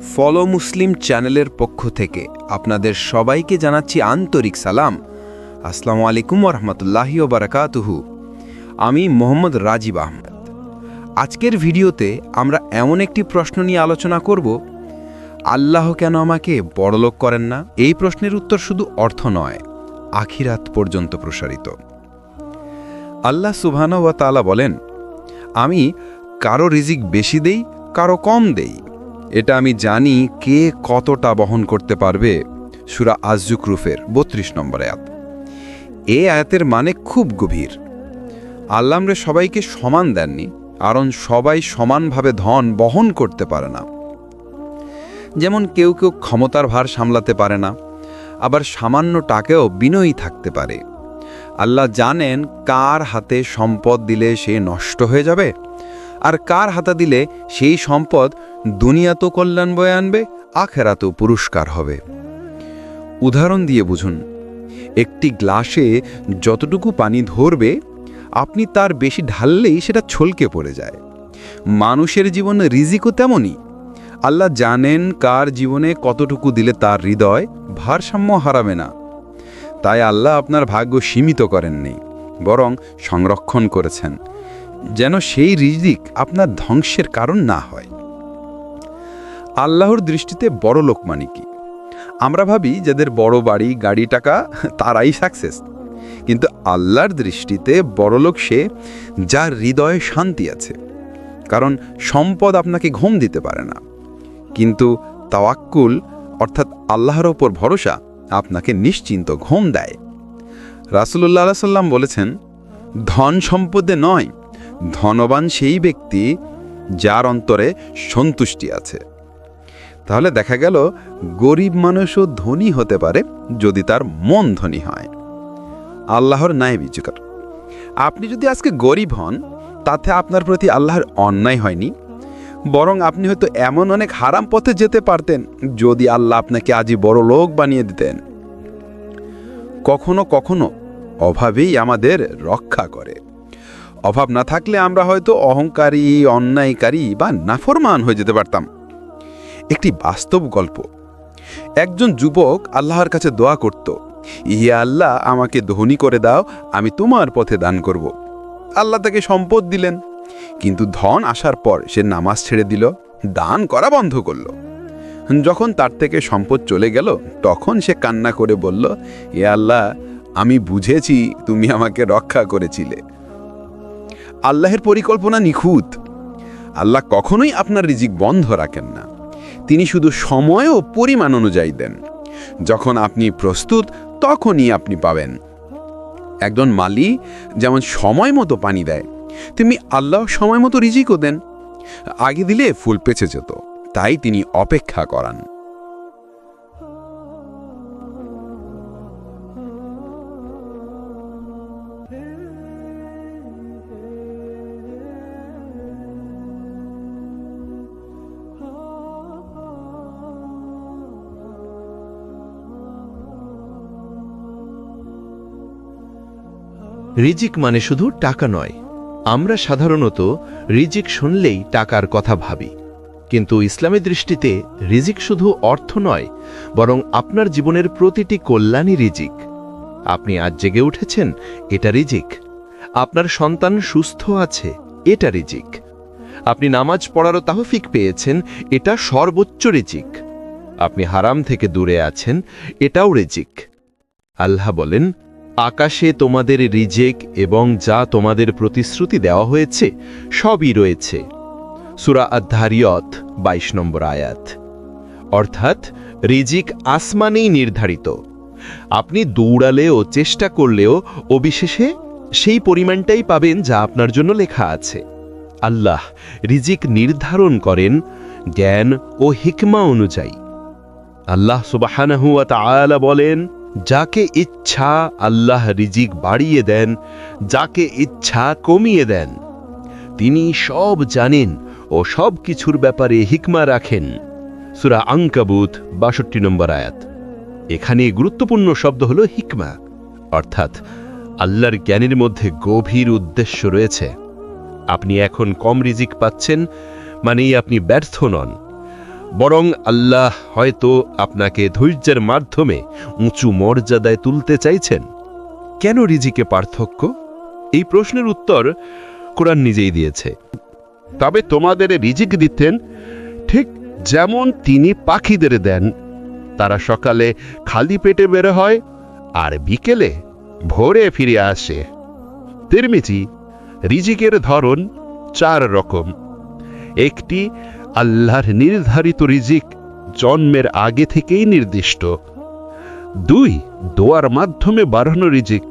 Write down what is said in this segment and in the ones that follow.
Follow মুসলিম চ্যানেলের পক্ষ থেকে আপনাদের সবাইকে জানাচ্ছি আন্তরিক সালাম। আসসালামু আলাইকুম রহমতুল্লাহি বারাকাতুহু আমি মোহাম্মদ রাজীব আহমেদ। আজকের ভিডিওতে আমরা এমন একটি প্রশ্ন নিয়ে আলোচনা করব, আল্লাহ কেন আমাকে বড়লোক করেন না? এই প্রশ্নের উত্তর শুধু অর্থ নয়, আখিরাত পর্যন্ত প্রসারিত। আল্লাহ সুবহান ওয়া তাআলা বলেন, আমি কারও রিজিক বেশি দেই, কারও কম দেই। এটা আমি জানি কে কতটা বহন করতে পারবে, সুরা আজজুকরুফের বত্রিশ নম্বর আয়াত। এ আয়াতের মানে খুব গভীর। আল্লামরে সবাইকে সমান দেননি, কারণ সবাই সমানভাবে ধন বহন করতে পারে না। যেমন কেউ কেউ ক্ষমতার ভার সামলাতে পারে না, আবার সামান্য টাকেও বিনয়ী থাকতে পারে। আল্লাহ জানেন কার হাতে সম্পদ দিলে সে নষ্ট হয়ে যাবে আর কার হাতা দিলে সেই সম্পদ দুনিয়াতেও কল্যাণ বয়ে আনবে, আখেরাতেও পুরস্কার হবে। উদাহরণ দিয়ে বুঝুন, একটি গ্লাসে যতটুকু পানি ধরবে, আপনি তার বেশি ঢাললেই সেটা ছলকে পড়ে যায়। মানুষের জীবনে রিজিকও তেমনই। আল্লাহ জানেন কার জীবনে কতটুকু দিলে তার হৃদয় ভারসাম্য হারাবে না। তাই আল্লাহ আপনার ভাগ্য সীমিত করেননি, বরং সংরক্ষণ করেছেন। যেন সেই রিজিক আপনার ধ্বংসের কারণ না হয়। আল্লাহর দৃষ্টিতে বড় লোক মানে কি? আমরা ভাবি যাদের বড় বাড়ি, গাড়ি, টাকা, তারাই সাকসেস কিন্তু আল্লাহর দৃষ্টিতে বড়লোক সে যার হৃদয়ে শান্তি আছে। কারণ সম্পদ আপনাকে ঘুম দিতে পারে না। কিন্তু তাওয়াক্কুল, অর্থাৎ আল্লাহর ওপর ভরসা, আপনাকে নিশ্চিন্ত ঘুম দেয়। রাসুল্লাহ সাল্লাম বলেছেন, ধন সম্পদে নয় ধনবান সেই ব্যক্তি যার অন্তরে সন্তুষ্টি আছে। তাহলে দেখা গেল, গরিব মানুষও ধনী হতে পারে যদি তার মন ধনী হয়। আল্লাহর ন্যায় বিচার। আপনি যদি আজকে গরিব হন, তাতে আপনার প্রতি আল্লাহর অন্যায় হয়নি। বরং আপনি হয়তো এমন অনেক হারাম পথে যেতে পারতেন, যদি আল্লাহ আপনাকে আজই বড় লোক বানিয়ে দিতেন। কখনো কখনো অভাবেই আমাদের রক্ষা করে। অভাব না থাকলে আমরা হয়তো অহংকারী, অন্যায়কারী বা নাফরমান হয়ে যেতে পারতাম। একটি বাস্তব গল্প। একজন যুবক আল্লাহর কাছে দোয়া করত ইয়ে আল্লাহ, আমাকে ধনী করে দাও, আমি তোমার পথে দান করব। আল্লাহ তাকে সম্পদ দিলেন, কিন্তু ধন আসার পর সে নামাজ ছেড়ে দিল, দান করা বন্ধ করল। যখন তার থেকে সম্পদ চলে গেল, তখন সে কান্না করে বলল এ আল্লাহ, আমি বুঝেছি তুমি আমাকে রক্ষা করেছিলে। আল্লাহের পরিকল্পনা নিখুঁত। আল্লাহ কখনোই আপনার রিজিক বন্ধ রাখেন না। তিনি শুধু সময় ও পরিমাণ অনুযায়ী দেন। যখন আপনি প্রস্তুত, তখনই আপনি পাবেন। একজন মালি যেমন সময় মতো পানি দেয় তুমি আল্লাহ সময় মতো রিজিকও দেন। আগে দিলে ফুল পেছে যেত, তাই তিনি অপেক্ষা করান। রিজিক মানে শুধু টাকা নয়। আমরা সাধারণত রিজিক শুনলেই টাকার কথা ভাবি। কিন্তু ইসলামের দৃষ্টিতে রিজিক শুধু অর্থ নয়, বরং আপনার জীবনের প্রতিটি কল্যাণই রিজিক। আপনি আজ জেগে উঠেছেন, এটা রিজিক। আপনার সন্তান সুস্থ আছে, এটা রিজিক। আপনি নামাজ পড়ারও তাহফিক পেয়েছেন, এটা সর্বোচ্চ রিজিক। আপনি হারাম থেকে দূরে আছেন, এটাও রিজিক। আল্লাহ বলেন আকাশে তোমাদের রিজেক এবং যা তোমাদের প্রতিশ্রুতি দেওয়া হয়েছে, সবই রয়েছে। সুরা আধ্যারিয়ত বাইশ নম্বর আয়াত। অর্থাৎ, রিজিক আসমানেই নির্ধারিত। আপনি দৌড়ালেও, চেষ্টা করলেও, অবিশেষে সেই পরিমাণটাই পাবেন যা আপনার জন্য লেখা আছে। আল্লাহ রিজিক নির্ধারণ করেন জ্ঞান ও হিকমা অনুযায়ী। আল্লাহ সুবাহানাহু ওয়া তাআলা বলেন যাকে ইচ্ছা আল্লাহ রিজিক বাড়িয়ে দেন, যাকে ইচ্ছা কমিয়ে দেন। তিনি সব জানেন ও সব কিছুর ব্যাপারে হিকমা রাখেন। সুরা আঙ্কাবুত বাষট্টি নম্বর আয়াত। এখানে গুরুত্বপূর্ণ শব্দ হল হিকমা, অর্থাৎ আল্লাহর জ্ঞানের মধ্যে গভীর উদ্দেশ্য রয়েছে। আপনি এখন কম রিজিক পাচ্ছেন, মানেই আপনি ব্যর্থ নন। বরং আল্লাহ হয়তো আপনাকে ধৈর্যের মাধ্যমে উঁচু মর্যাদায় তুলতে চাইছেন। কেন রিজিকে পার্থক্য? এই প্রশ্নের উত্তর কোরআন নিজেই দিয়েছে। তবে তোমাদের রিজিক দিতেন ঠিক যেমন তিনি পাখিদের দেন। তারা সকালে খালি পেটে বের হয় আর বিকেলে ভোরে ফিরে আসে। তিরমিজি, রিজিকের ধরন চার রকম। একটি আল্লাহর নির্ধারিত রিজিক জন্মের আগে থেকেই নির্দিষ্ট। দুই, দোয়ার মাধ্যমে বাড়ানো রিজিক।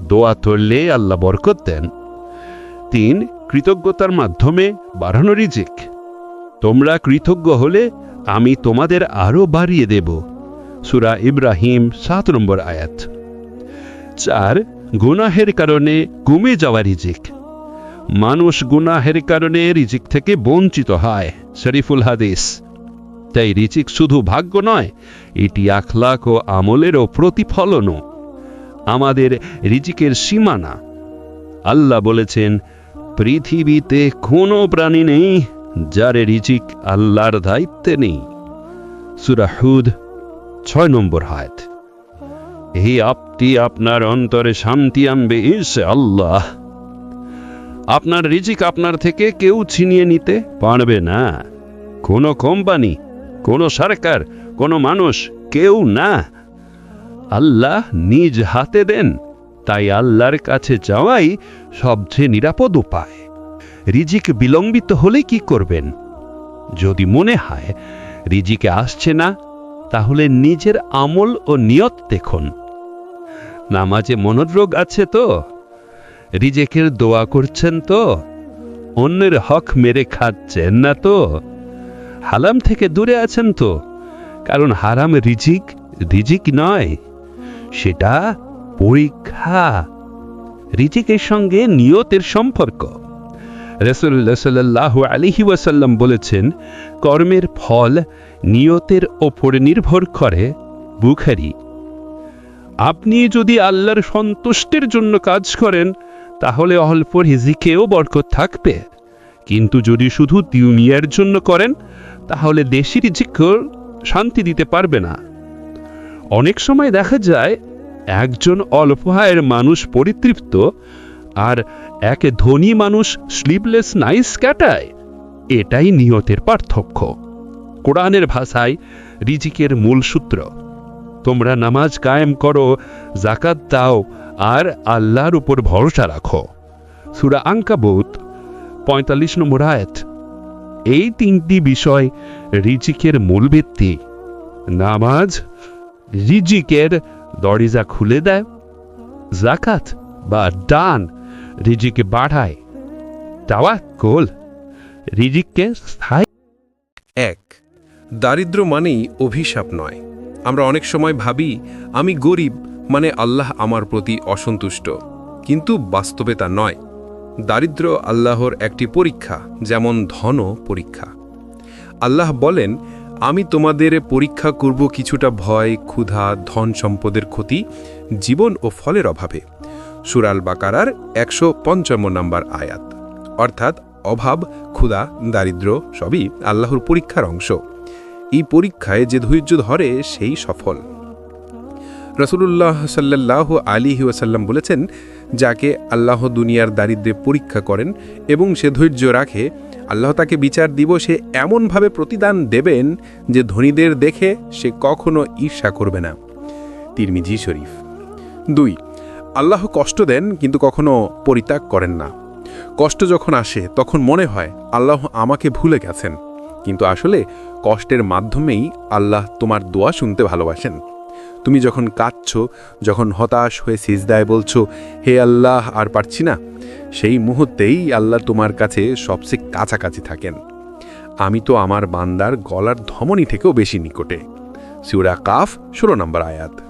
দোয়া তুললে আল্লাহ বরকত দেন। তিন, কৃতজ্ঞতার মাধ্যমে বাড়ানো রিজিক। তোমরা কৃতজ্ঞ হলে আমি তোমাদের আরও বাড়িয়ে দেব। সুরা ইব্রাহিম, সাত নম্বর আয়াত। চার, গুনাহের কারণে কমে যাওয়া রিজিক। মানুষ গুনাহের কারণে রিজিক থেকে বঞ্চিত হয়, শরীফুল হাদিস। তাই রিজিক শুধু ভাগ্য নয়, এটি আখলাক ও আমলেরও প্রতিফলনও। আমাদের রিজিকের সীমানা। আল্লাহ বলেছেন, পৃথিবীতে কোনো প্রাণী নেই যার রিজিক আল্লাহর দায়িত্বে নেই। সুরাহুদ ছয় নম্বর হায়াত। এই আপটি আপনার অন্তরে শান্তি আনবে ইসে আল্লাহ আপনার রিজিক আপনার থেকে কেউ ছিনিয়ে নিতে পারবে না। কোনো কোম্পানি, কোনো সরকার, কোনো মানুষ, কেউ না। আল্লাহ নিজ হাতে দেন, তাই আল্লাহর কাছে যাওয়াই সবচেয়ে নিরাপদ উপায়। রিজিক বিলম্বিত হলে কি করবেন? যদি মনে হয় রিজিকে আসছে না, তাহলে নিজের আমল ও নিয়ত দেখুন। নামাজে মনোরোগ আছে তো? রিজেকের দোয়া করছেন তো? অন্যের হক মেরে খাচ্ছেন না তো? হালাম থেকে দূরে আছেন তো? কারণ হারাম রিজিক রিজিক নয়, সেটা পরীক্ষা। রিজিকের সঙ্গে নিয়তের সম্পর্ক। রসুল্লাহ সাল্লাহ আলিহি ওয়াসাল্লাম বলেছেন, কর্মের ফল নিয়তের ওপর নির্ভর করে। বুখারি, আপনি যদি আল্লাহর সন্তুষ্টির জন্য কাজ করেন তাহলে অল্প রিজিকেও বরকত থাকবে। কিন্তু যদি শুধু দুনিয়ার জন্য করেন, তাহলে দেশি রিজিকও শান্তি দিতে পারবে না। অনেক সময় দেখা যায়, একজন অল্প আয়ের মানুষ পরিতৃপ্ত আর এক ধনী মানুষ স্লিপলেস নাইস কাটায়। এটাই নিয়তের পার্থক্য। কোরআনের ভাষায় রিজিকের মূল সূত্র। তোমরা নামাজ কায়েম করো জাকাত দাও আর আল্লাহর উপর ভরসা রাখো। সুরা আঙ্কাবুত পঁয়তাল্লিশ নম্বর আয়াত। এই তিনটি বিষয় রিজিকের মূল ভিত্তি। নামাজ রিজিকের দরিজা খুলে দেয় জাকাত বা দান রিজিকে বাড়ায়, তাওয়াক্কুল রিজিককে স্থায়ী এক, দারিদ্র মানেই অভিশাপ নয়। আমরা অনেক সময় ভাবি, আমি গরিব মানে আল্লাহ আমার প্রতি অসন্তুষ্ট। কিন্তু বাস্তবে তা নয়। দারিদ্র আল্লাহর একটি পরীক্ষা, যেমন ধনও পরীক্ষা। আল্লাহ বলেন, আমি তোমাদের পরীক্ষা করব কিছুটা ভয়, ক্ষুধা, ধন সম্পদের ক্ষতি, জীবন ও ফলের অভাবে। সুরাল বাকারার একশো পঞ্চম নম্বর আয়াত। অর্থাৎ অভাব, ক্ষুধা দারিদ্র সবই আল্লাহর পরীক্ষার অংশ। এই পরীক্ষায় যে ধৈর্য ধরে, সেই সফল। রসুল্লাহ সাল্লাহ আলী ওয়াসাল্লাম বলেছেন, যাকে আল্লাহ দুনিয়ার দারিদ্রে পরীক্ষা করেন এবং সে ধৈর্য রাখে, আল্লাহ তাকে বিচার দিবসে এমনভাবে প্রতিদান দেবেন যে ধনীদের দেখে সে কখনো ঈর্ষা করবে না। তিরমিজি শরীফ। দুই, আল্লাহ কষ্ট দেন, কিন্তু কখনো পরিত্যাগ করেন না। কষ্ট যখন আসে, তখন মনে হয় আল্লাহ আমাকে ভুলে গেছেন। কিন্তু আসলে কষ্টের মাধ্যমেই আল্লাহ তোমার দোয়া শুনতে ভালোবাসেন। তুমি যখন কাঁদছ, যখন হতাশ হয়ে সিজদায় বলছো, হে আল্লাহ, আর পারছি না? সেই মুহূর্তেই আল্লাহ তোমার কাছে সবচেয়ে কাছাকাছি থাকেন। আমি তো আমার বান্দার গলার ধমনী থেকেও বেশি নিকটে। সিউরা কাফ, ষোলো নম্বর আয়াত।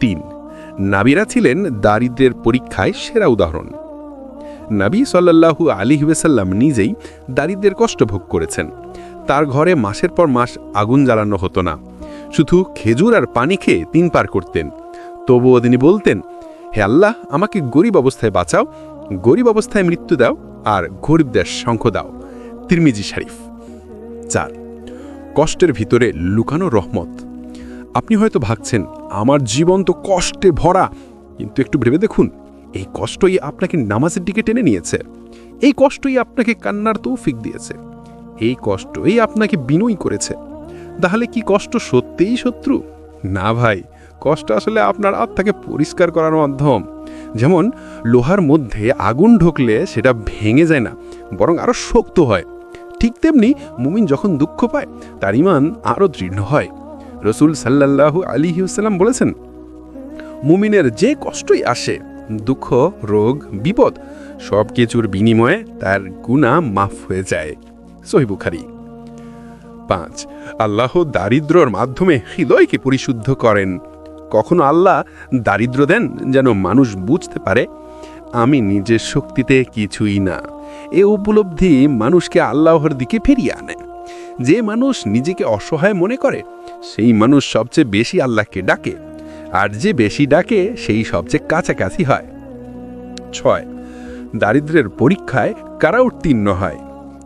তিন, নাবিরা ছিলেন দারিদ্রের পরীক্ষায় সেরা উদাহরণ। নাবী সাল্লাল্লাহু আলী ওয়াসাল্লাম নিজেই দারিদ্রের কষ্ট ভোগ করেছেন। তার ঘরে মাসের পর মাস আগুন জ্বালানো হতো না। শুধু খেজুর আর পানি খেয়ে তিন পার করতেন। তবুও তিনি বলতেন, হে আল্লাহ, আমাকে গরিব অবস্থায় বাঁচাও, গরিব অবস্থায় মৃত্যু দাও আর গরিবদের শঙ্খ দাও। তিরমিজি শরীফ। চার, কষ্টের ভিতরে লুকানো রহমত। আপনি হয়তো ভাবছেন, আমার জীবন তো কষ্টে ভরা। কিন্তু একটু ভেবে দেখুন, এই কষ্টই আপনাকে নামাজের দিকে টেনে নিয়েছে। এই কষ্টই আপনাকে কান্নার তৌফিক দিয়েছে। এই কষ্টই আপনাকে বিনয়ী করেছে। তাহলে কি কষ্ট সত্যিই শত্রু? না ভাই, কষ্ট আসলে আপনার আত্মাকে পরিষ্কার করার মাধ্যম। যেমন, লোহার মধ্যে আগুন ঢুকলে সেটা ভেঙে যায় না, বরং আরও শক্ত হয়। ঠিক তেমনি মুমিন যখন দুঃখ পায়, তার ইমান আরও দৃঢ় হয়। রসুল সাল্লাল্লাহু আলী হুসাল্লাম বলেছেন, মুমিনের যে কষ্টই আসে, দুঃখ, রোগ, বিপদ সব কিছুর বিনিময়ে তার গুণা মাফ হয়ে যায়। সহিবুখারি পাঁচ। আল্লাহ দারিদ্রর মাধ্যমে হৃদয়কে পরিশুদ্ধ করেন। কখনো আল্লাহ দারিদ্র দেন যেন মানুষ বুঝতে পারে, আমি নিজের শক্তিতে কিছুই না। এ উপলব্ধি মানুষকে আল্লাহর দিকে ফিরিয়ে আনে। যে মানুষ নিজেকে অসহায় মনে করে, সেই মানুষ সবচেয়ে বেশি আল্লাহকে ডাকে। আর যে বেশি ডাকে, সেই সবচেয়ে কাছাকাছি হয়। ছয়। দারিদ্রের পরীক্ষায় কারা উত্তীর্ণ হয়।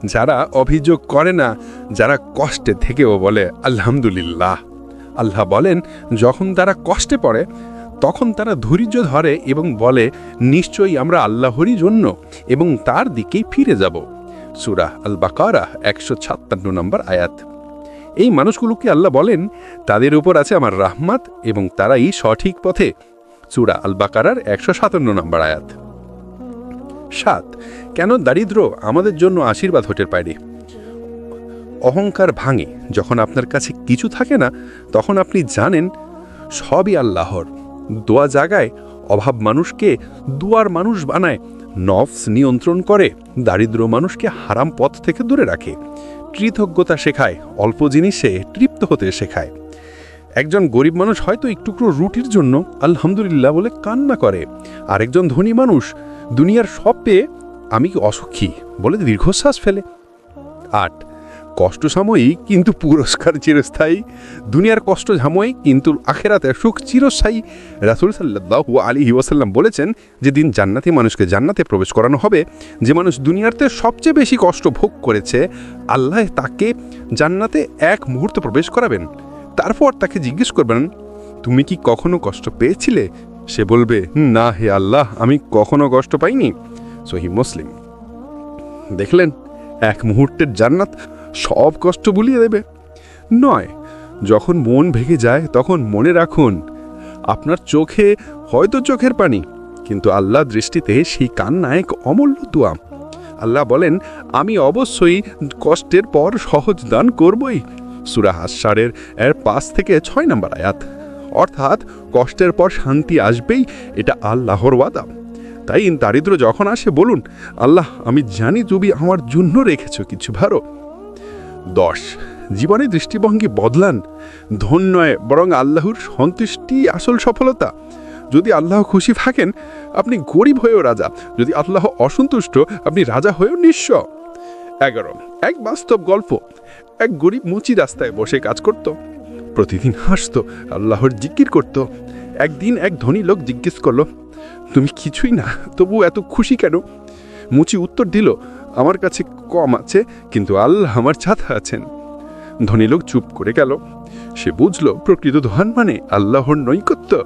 যারা অভিযোগ করে না, যারা কষ্টে থেকেও বলে, আলহামদুলিল্লাহ। আল্লাহ বলেন, যখন তারা কষ্টে পড়ে, তখন তারা ধৈর্য ধরে এবং বলে, নিশ্চয়ই আমরা আল্লাহরই জন্য এবং তার দিকেই ফিরে যাব। সুরাহ আল বাকারা একশো ছাপ্পান্ন নম্বর আয়াত। এই মানুষগুলোকে আল্লাহ বলেন, তাদের উপর আছে আমার রাহমাত এবং তারাই সঠিক পথে। চূড়া আল বাকারার একশো সাতান্ন নম্বর আয়াত। সাত, কেন দারিদ্র আমাদের জন্য আশীর্বাদ হতে পারে অহংকার ভাঙে, যখন আপনার কাছে কিছু থাকে না, তখন আপনি জানেন সবই আল্লাহর। দোয়া জাগায় অভাব মানুষকে দুয়ার মানুষ বানায়, নফস নিয়ন্ত্রণ করে, দারিদ্র মানুষকে হারাম পথ থেকে দূরে রাখে। কৃতজ্ঞতা শেখায়, অল্প জিনিসে তৃপ্ত হতে শেখায়। একজন গরিব মানুষ হয়তো একটুকরো রুটির জন্য আলহামদুলিল্লাহ বলে কান্না করে। আরেকজন ধনী মানুষ দুনিয়ার সব পেয়ে আমি কি অসুখী বলে দীর্ঘশ্বাস ফেলে। আট, কষ্ট সাময়িক কিন্তু পুরস্কার চিরস্থায়ী। দুনিয়ার কষ্ট সাময়িক কিন্তু আখেরাতে সুখ চিরস্থায়ী। রাসুল সাল্লাহ আলী ওয়াসাল্লাম বলেছেন যে দিন জান্নাতি মানুষকে জান্নাতে প্রবেশ করানো হবে। যে মানুষ দুনিয়াতে সবচেয়ে বেশি কষ্ট ভোগ করেছে, আল্লাহ তাকে জান্নাতে এক মুহূর্তে প্রবেশ করাবেন। তারপর তাকে জিজ্ঞেস করবেন, তুমি কি কখনো কষ্ট পেয়েছিলে? সে বলবে, না হে আল্লাহ, আমি কখনো কষ্ট পাইনি। সহি মুসলিম। দেখলেন, এক মুহূর্তের জান্নাত সব কষ্ট ভুলিয়ে দেবে। নয়, যখন মন ভেঙে যায়, তখন মনে রাখুন, আপনার চোখে হয়তো চোখের পানি, কিন্তু আল্লাহ দৃষ্টিতে সেই কান্না এক অমূল্য দোয়া। আল্লাহ বলেন, আমি অবশ্যই কষ্টের পর সহজ দান করবই। সুরা হাসারের এর পাঁচ থেকে ছয় নম্বর আয়াত। অর্থাৎ, কষ্টের পর শান্তি আসবেই, এটা আল্লাহর ওয়াদা। তাই দারিদ্র যখন আসে, বলুন, আল্লাহ, আমি জানি তুমি আমার জন্য রেখেছ কিছু ভালো দশ জীবনের দৃষ্টিভঙ্গি বদলান। ধন নয়, বরং আল্লাহর সন্তুষ্টি আসল সফলতা। যদি আল্লাহ খুশি থাকেন, আপনি গরিব হয়েও রাজা। যদি আল্লাহ অসন্তুষ্ট, আপনি রাজা হয়েও নিঃস্ব। এগারো। এক বাস্তব গল্প। এক গরিব মুচি রাস্তায় বসে কাজ করত। প্রতিদিন হাসতো, আল্লাহর জিকির করত। একদিন এক ধনী লোক জিজ্ঞেস করল, তুমি কিছুই না তবু এত খুশি কেন? মুচি উত্তর দিল, আমার কাছে কম আছে, কিন্তু আল্লাহ আমার ছাতা আছেন। ধনী লোক চুপ করে গেল। সে বুঝল, প্রকৃত ধন মানে আল্লাহর নৈকট্য